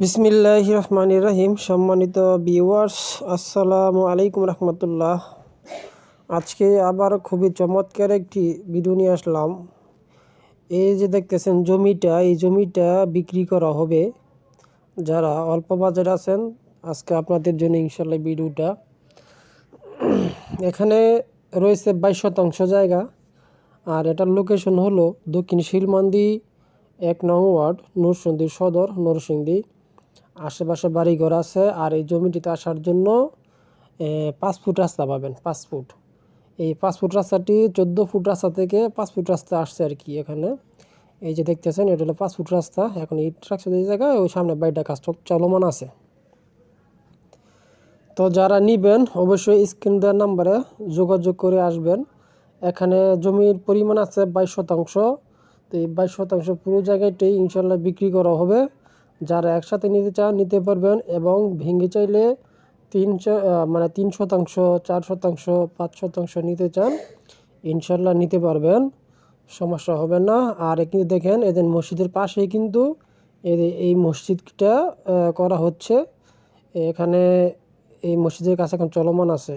বিসমিল্লাহ রহমান রাহিম। সম্মানিত ভিউয়ার্স আসসালামু আলাইকুম রহমতুল্লাহ। আজকে আবার খুবই চমৎকার একটি ভিডিও নিয়ে আসলাম। এই যে দেখতেছেন জমিটা, এই জমিটা বিক্রি করা হবে। যারা অল্প বাজার আছেন, আজকে আপনাদের জন্য ইনশাল্লাহ ভিডিওটা। এখানে রয়েছে বাইশ শতাংশ জায়গা। আর এটার লোকেশন হলো দক্ষিণ শিলমান্দি, এক নং ওয়ার্ড, নরসিংদী সদর, নরসিংদী। আশেপাশে বাড়িঘর আছে আর এই জমিটিতে আসার জন্য পাঁচ ফুট রাস্তা পাবেন, পাঁচ ফুট। এই পাঁচ ফুট রাস্তাটি চোদ্দ ফুট রাস্তা থেকে পাঁচ ফুট রাস্তা আসছে আর কি এখানে। এই যে দেখতেছেন, এটা হলো পাঁচ ফুট রাস্তা। এখন ইট রাখছে এই জায়গায়, ওই সামনে বাড়িটা কাজ চলমান আছে। তো যারা নিবেন, অবশ্যই স্ক্রিন দেওয়ার নাম্বারে যোগাযোগ করে আসবেন। এখানে জমির পরিমাণ আছে বাইশ শতাংশ। তো এই বাইশ শতাংশ পুরো জায়গাটাই ইনশাল্লাহ বিক্রি করা হবে। যারা একসাথে নিতে চান নিতে পারবেন এবং ভেঙে চাইলে তিন মানে তিন শতাংশ, চার শতাংশ, পাঁচ শতাংশ নিতে চান, ইনশাল্লাহ নিতে পারবেন, সমস্যা হবে না। আর কিন্তু দেখেন এদের মসজিদের পাশেই কিন্তু এদের এই মসজিদটা করা হচ্ছে। এখানে এই মসজিদের কাছে এখন চলমান আছে।